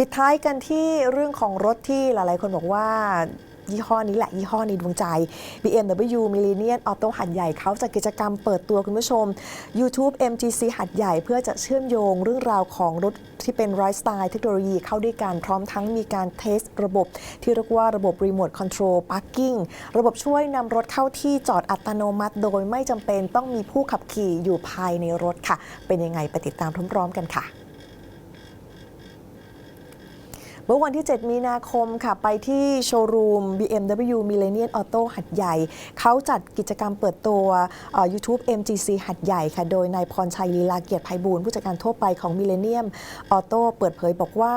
ปิดท้ายกันที่เรื่องของรถที่หลายๆ คนบอกว่ายี่ห้อนี้แหละ ยี่ห้อในดวงใจ BMW Millennium Auto หัดใหญ่เขาจัดกิจกรรมเปิดตัวคุณผู้ชม YouTube MGC หัดใหญ่เพื่อจะเชื่อมโยงเรื่องราวของรถที่เป็นไ i ฟ์สไตล์เทคโนโลยีเข้าด้วยกันพร้อมทั้งมีการเทสระบบ ที่เรียกว่าระบบ Remote Control Parking ระบบช่วยนำรถเข้าที่จอดอัตโนมัติ โดยไม่จำเป็นต้องมีผู้ขับขี่อยู่ภายในรถค่ะ เป็นยังไงไปติดตามพร้อมๆกันค่ะ เมื่อวันที่ 7 มีนาคมค่ะ ไปที่โชว์รูม BMW Millennium Auto หัดใหญ่ เขาจัดกิจกรรมเปิดตัว YouTube MGC หัดใหญ่ค่ะ โดยนายพรชัยลีลาเกียรติไพบูลย์ผู้จัดการทั่วไปของ Millennium Auto เปิดเผยบอกว่า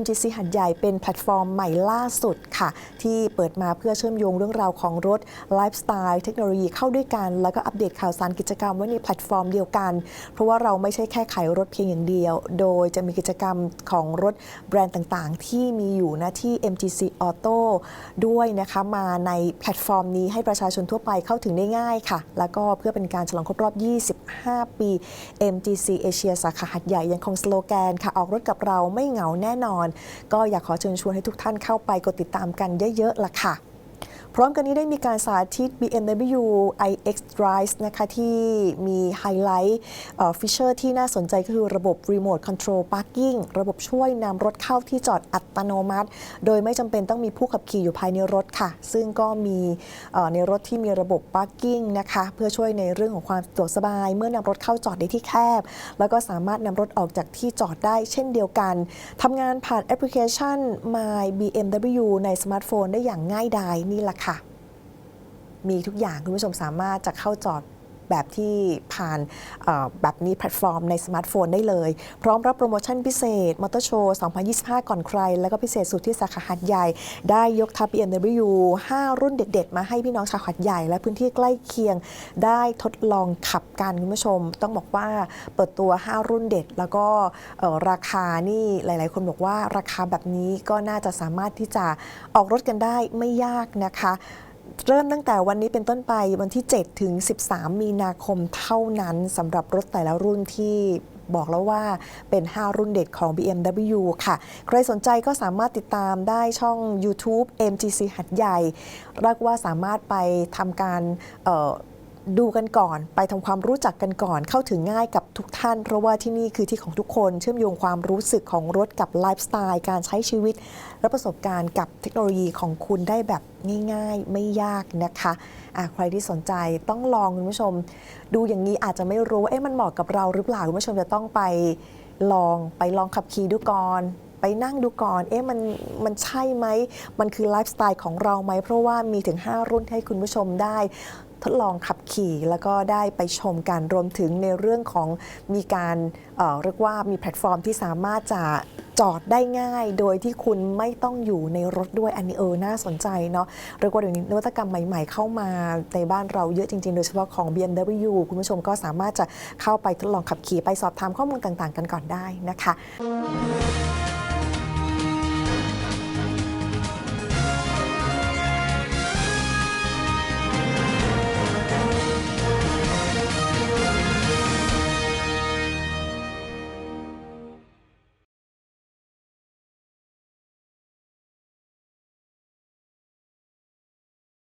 MGC หัดใหญ่เป็นแพลตฟอร์มใหม่ล่าสุดค่ะ ที่เปิดมาเพื่อเชื่อมโยงเรื่องราวของรถไลฟ์สไตล์เทคโนโลยีเข้าด้วยกัน แล้วก็อัปเดตข่าวสารกิจกรรมไว้ในแพลตฟอร์มเดียวกัน เพราะว่าเราไม่ใช่แค่ขายรถเพียงอย่างเดียว โดยจะมีกิจกรรมของรถแบรนด์ต่างๆที่ที่มีอยู่นะที่ MTC Auto ด้วยนะคะมาในแพลตฟอร์มนี้ให้ประชาชนทั่วไปเข้าถึงได้ง่ายค่ะ แล้วก็เพื่อเป็นการฉลองครบรอบ 25 ปี MTC เอเชียสาขาหัดใหญ่ยังคงสโลแกนค่ะ ออกรถกับเราไม่เหงาแน่นอน ก็อยากขอเชิญชวนให้ทุกท่านเข้าไปกดติดตามกันเยอะๆล่ะค่ะ พร้อมกันนี้ได้มีการสาธิต BMW iX Drive นะคะที่มีไฮไลท์ฟิเชอร์ที่น่าสนใจก็คือระบบ Remote Control Parking ระบบช่วยนำรถเข้าที่จอดอัตโนมัติ โดยไม่จำเป็นต้องมีผู้ขับขี่อยู่ภายในรถค่ะ ซึ่งก็มีในรถที่มีระบบ Parking นะคะเพื่อช่วยในเรื่องของความสะดวกสบาย เมื่อนำรถเข้าจอดในที่แคบ แล้วก็สามารถนำรถออกจากที่จอดได้เช่นเดียวกันทำงานผ่านแอปพลิเคชัน My BMW ในสมาร์ทโฟนได้อย่างง่ายดายนี่แหละค่ะมีทุกอย่างคุณผู้ชมสามารถจะเข้าจอด แบบที่ผ่านแบบนี้แพลตฟอร์มในสมาร์ทโฟนได้เลย พร้อมรับโปรโมชั่นพิเศษมอเตอร์โชว์ 2025 ก่อนใคร แล้วก็พิเศษสุดที่สาขาหัดใหญ่ ได้ยกทัพ BMW 5 รุ่นเด็ด ๆ มาให้พี่น้องชาวหัดใหญ่ และพื้นที่ใกล้เคียงได้ทดลองขับกันคุณผู้ชม ต้องบอกว่าเปิดตัว 5 รุ่นเด็ด แล้วก็ราคานี่หลาย ๆ คนบอกว่าราคาแบบนี้ก็น่าจะสามารถที่จะออกรถกันได้ไม่ยากนะคะ เริ่มตั้งแต่วันนี้เป็นต้นไปวันที่ 7 ถึง 13 มีนาคมเท่านั้นสำหรับรถแต่ละรุ่นที่บอกแล้วว่าเป็น 5 รุ่นเด็ดของ BMW ค่ะ ใครสนใจก็สามารถติดตามได้ช่อง YouTube MGC หัดใหญ่เรียกว่าสามารถไปทำการ ดูกันก่อนไปทำความรู้จักกันก่อนเข้าถึงง่ายกับทุกท่าน เพราะว่าที่นี่คือที่ของทุกคนเชื่อมโยงความรู้สึกของรถกับไลฟ์สไตล์การใช้ชีวิต และประสบการณ์กับเทคโนโลยีของคุณได้แบบง่ายๆ ไม่ยากนะคะะใครที่สนใจต้องลองคุณผู้ชม ดูอย่างนี้อาจจะไม่รู้ว่าเอ๊ะมันเหมาะกับเราหรือเปล่าคุณผู้ชมจะต้องไปลองไปลองขับขี่ดูก่อน ไปนั่งดูก่อน เอ๊ะมันมันใช่ไหม มันคือไลฟ์สไตล์ของเราไหม เพราะว่ามีถึง 5 รุ่นให้คุณผู้ชมได้ทดลองขับขี่แล้วก็ได้ไปชมกันรวมถึงในเรื่องของมีการเเรียกว่ามีแพลตฟอร์มที่สามารถจะจอดได้ง่าย โดยที่คุณไม่ต้องอยู่ในรถด้วยอันนี้เออน่าสนใจเนาะเรียกว่าเดี๋ยวนี้นวัตกรรมใหม่ ๆ เข้ามาในบ้านเราเยอะจริง ๆ โดยเฉพาะของ BMW คุณผู้ชมก็สามารถจะเข้าไปทดลองขับขี่ไปสอบถามข้อมูลต่างๆ กันก่อนได้นะคะ